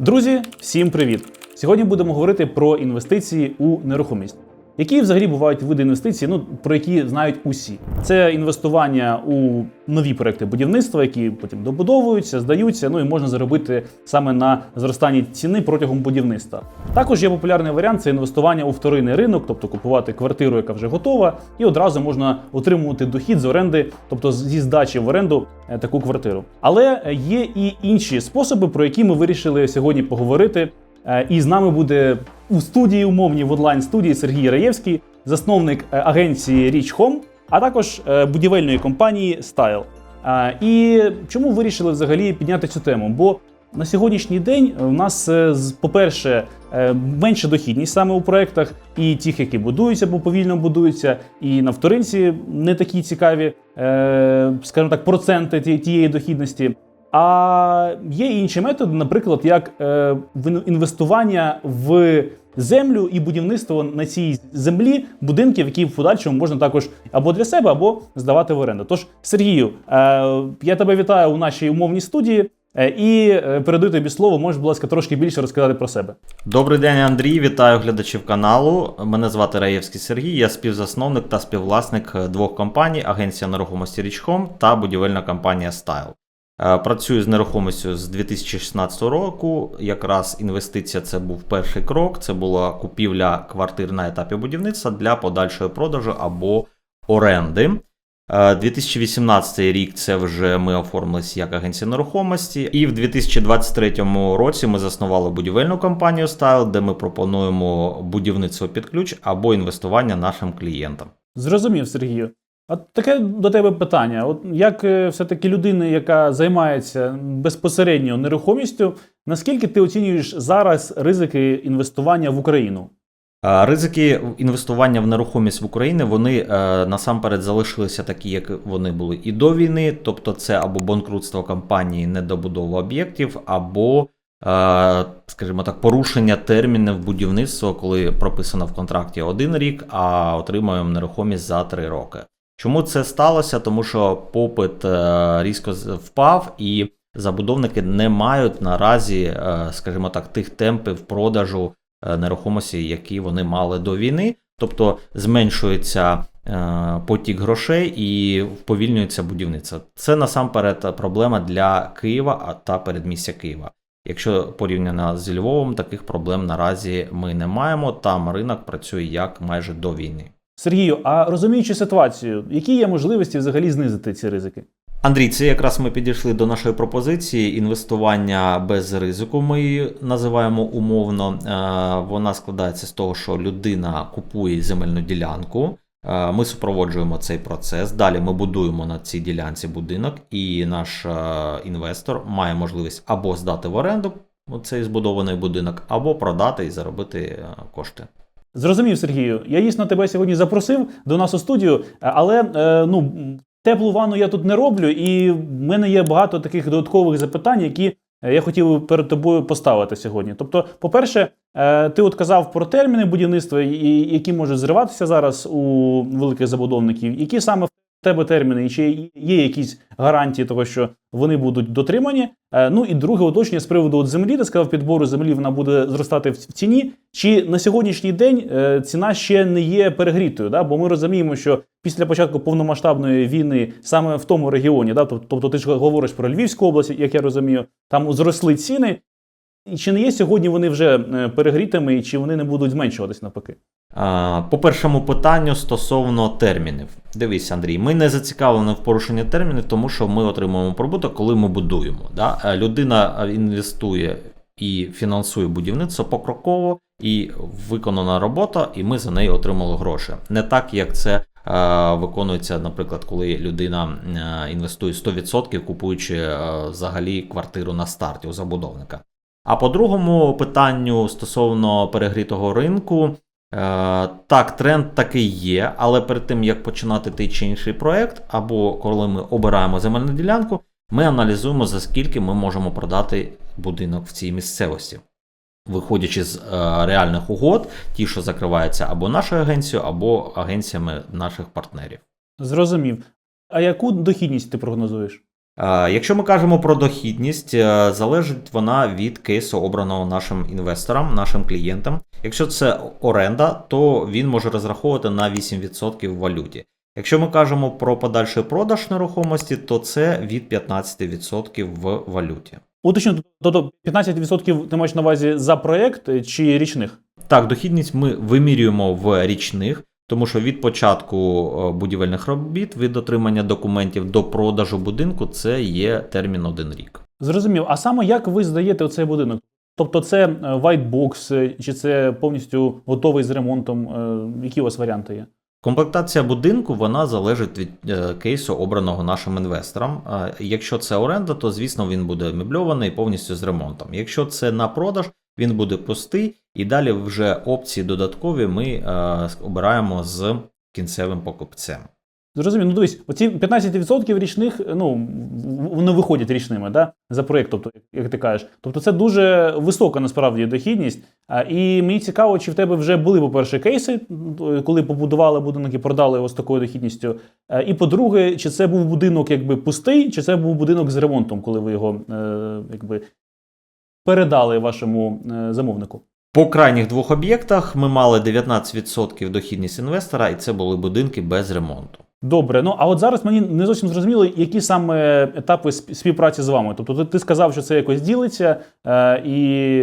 Друзі, всім привіт! Сьогодні будемо говорити про інвестиції у нерухомість. Які взагалі бувають види інвестицій, ну про які знають усі. Це інвестування у нові проекти будівництва, які потім добудовуються, здаються. Ну і можна заробити саме на зростанні ціни протягом будівництва. Також є популярний варіант це інвестування у вторинний ринок, тобто купувати квартиру, яка вже готова, і одразу можна отримувати дохід з оренди, тобто зі здачі в оренду е, таку квартиру. Але є і інші способи, про які ми вирішили сьогодні поговорити. Е, І з нами буде у студії умовній в онлайн студії Сергій Раєвський, засновник е, агенції Rich Home, а також е, будівельної компанії Style. І чому вирішили взагалі підняти цю тему? Бо на сьогоднішній день в нас, е, по-перше, менша дохідність саме у проєктах, і тих, які будуються, бо повільно будуються, і на вторинці не такі цікаві, скажімо так, проценти тієї дохідності. А є інші методи, наприклад, як е, інвестування в землю і будівництво на цій землі будинків, які в подальшому можна також або для себе, або здавати в оренду. Тож, Сергію, е, я тебе вітаю у нашій умовній студії е, і передаю тобі слово. Можеш, будь ласка, трошки більше розказати про себе. Добрий день, Андрій. Вітаю глядачів каналу. Мене звати Раєвський Сергій. Я співзасновник та співвласник двох компаній: Агенція нерухомості Річхом та будівельна компанія Style. Е, Працюю з нерухомістю з 2016 року. Якраз інвестиція це був перший крок. Це була купівля квартир на етапі будівництва для подальшої продажу або оренди. Е, 2018 рік це вже ми оформились як агенція нерухомості, і в 2023 році ми заснували будівельну компанію Style, де ми пропонуємо будівництво під ключ або інвестування нашим клієнтам. Зрозумів, Сергію. А таке до тебе питання: от як е, все-таки людина, яка займається безпосередньо нерухомістю, наскільки ти оцінюєш зараз ризики інвестування в Україну? Ризики інвестування в нерухомість в Україні вони е, насамперед залишилися такі, як вони були і до війни, тобто це або банкрутство компанії, недобудова об'єктів, або, е, скажімо так, порушення термінів будівництва, коли прописано в контракті один рік, а отримуємо нерухомість за три роки. Чому це сталося? Тому що попит е, різко впав і забудовники не мають наразі, е, скажімо так, тих темпів продажу е, нерухомості, які вони мали до війни. Тобто зменшується потік грошей і вповільнюється будівництво. Це насамперед проблема для Києва та передмістя Києва. Якщо порівняно з Львовом, таких проблем наразі ми не маємо. Там ринок працює як майже до війни. Сергію, а розуміючи ситуацію, які є можливості взагалі знизити ці ризики? Андрій, це якраз ми підійшли до нашої пропозиції інвестування без ризику. Ми її називаємо умовно. Е, Вона складається з того, що людина купує земельну ділянку. е, Ми супроводжуємо цей процес. Далі ми будуємо на цій ділянці будинок, і наш е, інвестор має можливість або здати в оренду цей збудований будинок, або продати і заробити кошти. Зрозумів, Сергію. Я дійсно тебе сьогодні запросив до нас у студію, але е, ну теплу ванну я тут не роблю, і в мене є багато таких додаткових запитань, які е, я хотів перед тобою поставити сьогодні. Тобто, по-перше, е, ти от казав про терміни будівництва, які можуть зриватися зараз у великих забудовників. Які саме тебе терміни, і чи є якісь гарантії того, що вони будуть дотримані? Е, Ну і друге уточнення з приводу от землі, ти сказав, підбору землі вона буде зростати в ціні. Чи на сьогоднішній день е, ціна ще не є перегрітою? Да? Бо ми розуміємо, що після початку повномасштабної війни саме в тому регіоні, да, тоб- тобто ти ж говориш про Львівську область, як я розумію, там зросли ціни. І чи не є сьогодні вони вже е, перегрітими, і чи вони не будуть зменшуватись навпаки? По першому питанню стосовно термінів. Дивись, Андрій, ми не зацікавлені в порушенні термінів, тому що ми отримуємо прибуток, коли ми будуємо. Да? Е, Людина е, інвестує і фінансує будівництво покроково, і виконана робота, і ми за неї отримали гроші. Не так, як це виконується, наприклад, коли людина інвестує 100%, купуючи взагалі квартиру на старті у забудовника. А по другому питанню стосовно перегрітого ринку, Е, так, тренд такий є, але перед тим як починати той чи інший проект, або коли ми обираємо земельну ділянку, ми аналізуємо, за скільки ми можемо продати будинок в цій місцевості. Виходячи з е, реальних угод, ті, що закриваються або нашою агенцією, або агенціями наших партнерів. Зрозумів. А яку дохідність ти прогнозуєш? Е, Якщо ми кажемо про дохідність, е, залежить вона від кейсу, обраного нашим інвесторам, нашим клієнтам. Якщо це оренда, то він може розраховувати на 8% в валюті. Якщо ми кажемо про подальший продаж нерухомості, то це від 15% в валюті. Уточню, тобто 15% ти маєш на увазі за проект чи річних? Так, дохідність ми вимірюємо в річних, тому що від початку е, будівельних робіт, від отримання документів до продажу будинку, це є термін один рік. Зрозумів. А саме як ви здаєте оцей будинок? Тобто це е, white box, е, чи це повністю готовий з ремонтом? Е, Які у вас варіанти є? Комплектація будинку вона залежить від е, кейсу, обраного нашим інвесторам. Е, Якщо це оренда, то звісно він буде мебльований повністю з ремонтом. Якщо це на продаж, він буде пустий, і далі вже опції додаткові ми е, обираємо з кінцевим покупцем. Зрозумів. Ну дивись, оці 15% річних, ну вони виходять річними, да? за проєкт, тобто, як ти кажеш. Тобто це дуже висока насправді дохідність. І мені цікаво, чи в тебе вже були, по-перше, кейси, коли побудували будинок і продали його з такою дохідністю. І по-друге, чи це був будинок якби пустий, чи це був будинок з ремонтом, коли ви його е, якби передали вашому е, замовнику. По крайніх двох об'єктах ми мали 19% дохідність інвестора, і це були будинки без ремонту. Добре, ну а от зараз мені не зовсім зрозуміло, які саме етапи сп- співпраці з вами. Тобто, ти, сказав, що це якось ділиться, е, і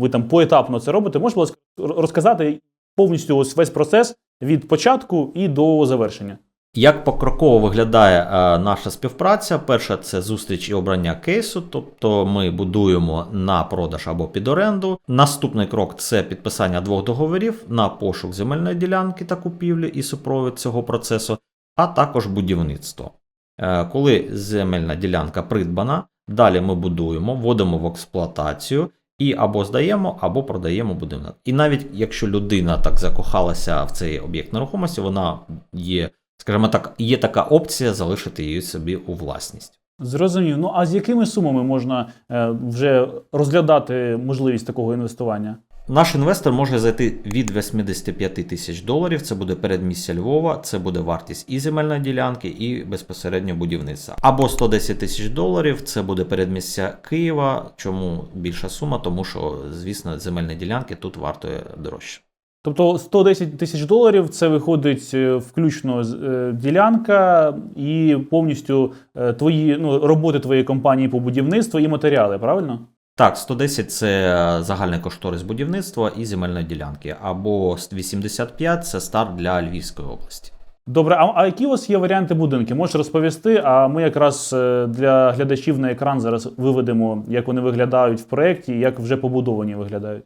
ви там поетапно це робите. Можеш, будь розказати повністю ось весь процес від початку і до завершення? Як покроково виглядає е, наша співпраця? Перше, це зустріч і обрання кейсу, тобто ми будуємо на продаж або під оренду. Наступний крок це підписання двох договорів на пошук земельної ділянки та купівлі і супровід цього процесу, а також будівництво. Е, Коли земельна ділянка придбана, далі ми будуємо, вводимо в експлуатацію і або здаємо, або продаємо будинок. І навіть якщо людина так закохалася в цей об'єкт нерухомості, вона є, скажімо так, є така опція залишити її собі у власність. Зрозумів. Ну а з якими сумами можна е, вже розглядати можливість такого інвестування? Наш інвестор може зайти від 85 тисяч доларів. Це буде передмістя Львова, це буде вартість і земельної ділянки, і безпосередньо будівництва. Або 110 тисяч доларів. Це буде передмістя Києва. Чому більша сума? Тому що, звісно, земельні ділянки тут вартує дорожче. Тобто 110 тисяч доларів це виходить е, включно е, ділянка і повністю е, твої ну, роботи твоєї компанії по будівництву і матеріали, правильно? Так, 110 це загальний кошторис будівництва і земельної ділянки, або 85 це старт для Львівської області. Добре, а, а які у вас є варіанти будинки? Можеш розповісти? А ми якраз для глядачів на екран зараз виведемо, як вони виглядають в проєкті, як вже побудовані виглядають.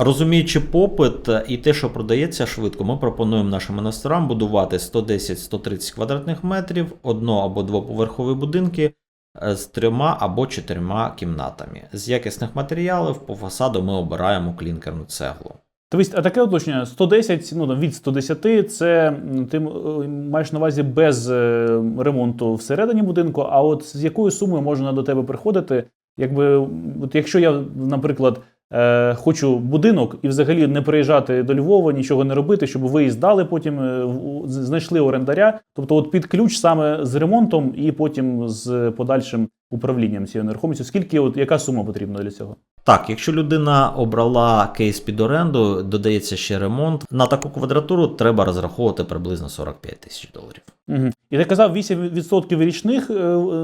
Розуміючи попит і те, що продається швидко, ми пропонуємо нашим інвесторам будувати 110-130 квадратних метрів, одно або двоповерхові будинки е, з трьома або чотирма кімнатами. З якісних матеріалів по фасаду ми обираємо клінкерну цеглу. Тобто, а таке уточнення: 110, ну там від 110, це ти е, маєш на увазі без е, ремонту всередині будинку. А от з якою сумою можна до тебе приходити? Якби от якщо я, наприклад, е, хочу будинок і взагалі не приїжджати до Львова, нічого не робити, щоб ви здали, потім е, знайшли орендаря. Тобто, от під ключ саме з ремонтом і потім з подальшим управлінням цією нерухомістю. Скільки, от яка сума потрібна для цього? Так, якщо людина обрала кейс під оренду, додається ще ремонт. На таку квадратуру треба розраховувати приблизно 45 тисяч доларів. Угу. І ти казав 8% річних е,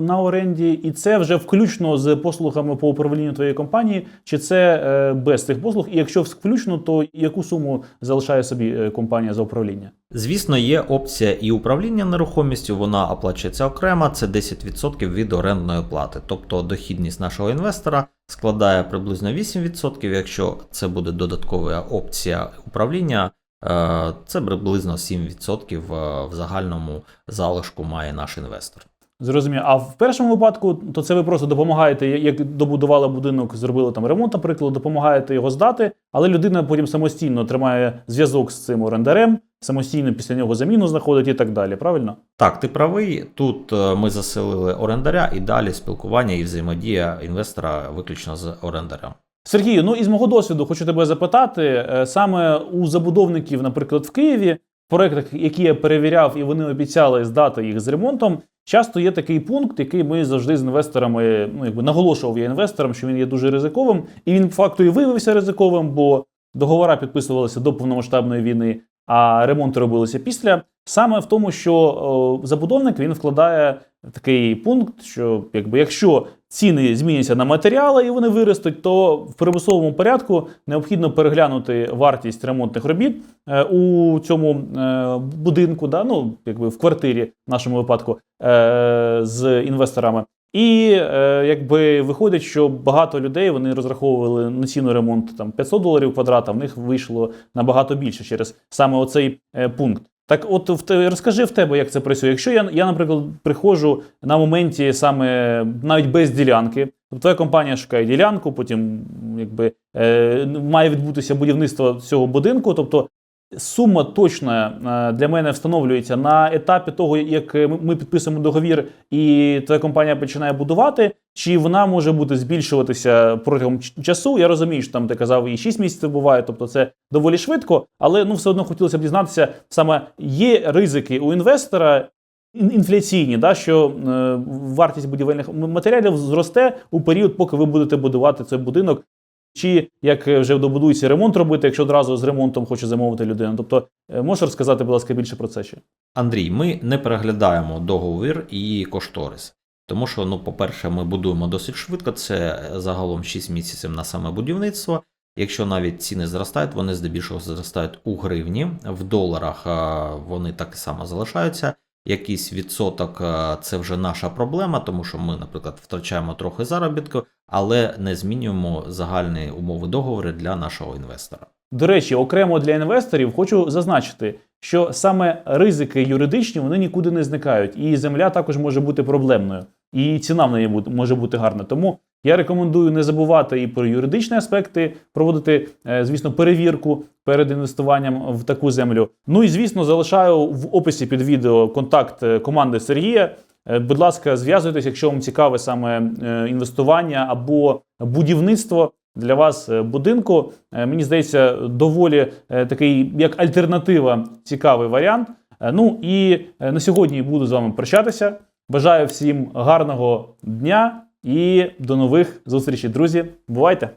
на оренді, і це вже включно з послугами по управлінню твоєї компанії, чи це е, без цих послуг? І якщо включно, то яку суму залишає собі е, компанія за управління? Звісно, є опція і управління нерухомістю, вона оплачується окремо, це 10% від орендної плати. Тобто дохідність нашого інвестора складає приблизно 8%, якщо це буде додаткова опція управління, це приблизно 7% в- в загальному залишку має наш інвестор. Зрозумів. А в першому випадку, то це ви просто допомагаєте, як добудували будинок, зробили там ремонт, наприклад, допомагаєте його здати, але людина потім самостійно тримає зв'язок з цим орендарем, самостійно після нього заміну знаходить і так далі. Правильно? Так, ти правий. Тут е, ми заселили орендаря і далі спілкування і взаємодія інвестора виключно з орендарем. Сергію, ну із мого досвіду хочу тебе запитати е, саме у забудовників, наприклад, в Києві, проектах, які я перевіряв, і вони обіцяли здати їх з ремонтом. часто є такий пункт, який ми завжди з інвесторами ну, якби наголошував я інвесторам, що він є дуже ризиковим, і він факту і виявився ризиковим, бо договори підписувалися до повномасштабної війни, а ремонти робилися після. Саме в тому, що о, забудовник він вкладає такий пункт, що якби якщо ціни зміняться на матеріали і вони виростуть, то в примусовому порядку необхідно переглянути вартість ремонтних робіт е, у цьому е, будинку, да, ну якби в квартирі в нашому випадку е, з інвесторами. І якби виходить, що багато людей вони розраховували на ціну ремонту там 500 доларів квадрат, а в них вийшло набагато більше через саме оцей пункт. Так, от в те, розкажи в тебе, як це працює. Якщо я, я, наприклад, приходжу на моменті саме навіть без ділянки, тобто твоя компанія шукає ділянку, потім якби е, має відбутися будівництво цього будинку. Тобто сума точна е, для мене встановлюється на етапі того, як ми ми підписуємо договір, і твоя компанія починає будувати, чи вона може бути збільшуватися протягом часу. Я розумію, що там ти казав, і 6 місяців буває, тобто це доволі швидко, але ну все одно хотілося б дізнатися саме є ризики у інвестора. Інфляційні, да, що е, вартість будівельних матеріалів зросте у період, поки ви будете будувати цей будинок, чи як е, вже добудується ремонт робити, якщо одразу з ремонтом хоче замовити людина. Тобто, е, можеш розказати, будь ласка, більше про це ще? Андрій, ми не переглядаємо договір і кошторис. Тому що, ну, по-перше, ми будуємо досить швидко, це загалом 6 місяців на саме будівництво. Якщо навіть ціни зростають, вони здебільшого зростають у гривні, в доларах е, вони так само залишаються. Якийсь відсоток е, це вже наша проблема, тому що ми, наприклад, втрачаємо трохи заробітку, але не змінюємо загальні умови договору для нашого інвестора. До речі, окремо для інвесторів хочу зазначити, що саме ризики юридичні вони нікуди не зникають, і земля також може бути проблемною, і ціна в неї може бути гарна. Тому я рекомендую не забувати і про юридичні аспекти, проводити, е, звісно, перевірку перед інвестуванням в таку землю. Ну і звісно, залишаю в описі під відео контакт е, команди Сергія. Е, Будь ласка, зв'язуйтесь, якщо вам цікаве саме інвестування або будівництво для вас е, будинку. Е, Мені здається, доволі е, такий як альтернатива цікавий варіант. Ну і на сьогодні буду з вами прощатися. Бажаю всім гарного дня і до нових зустрічей, друзі. Бувайте!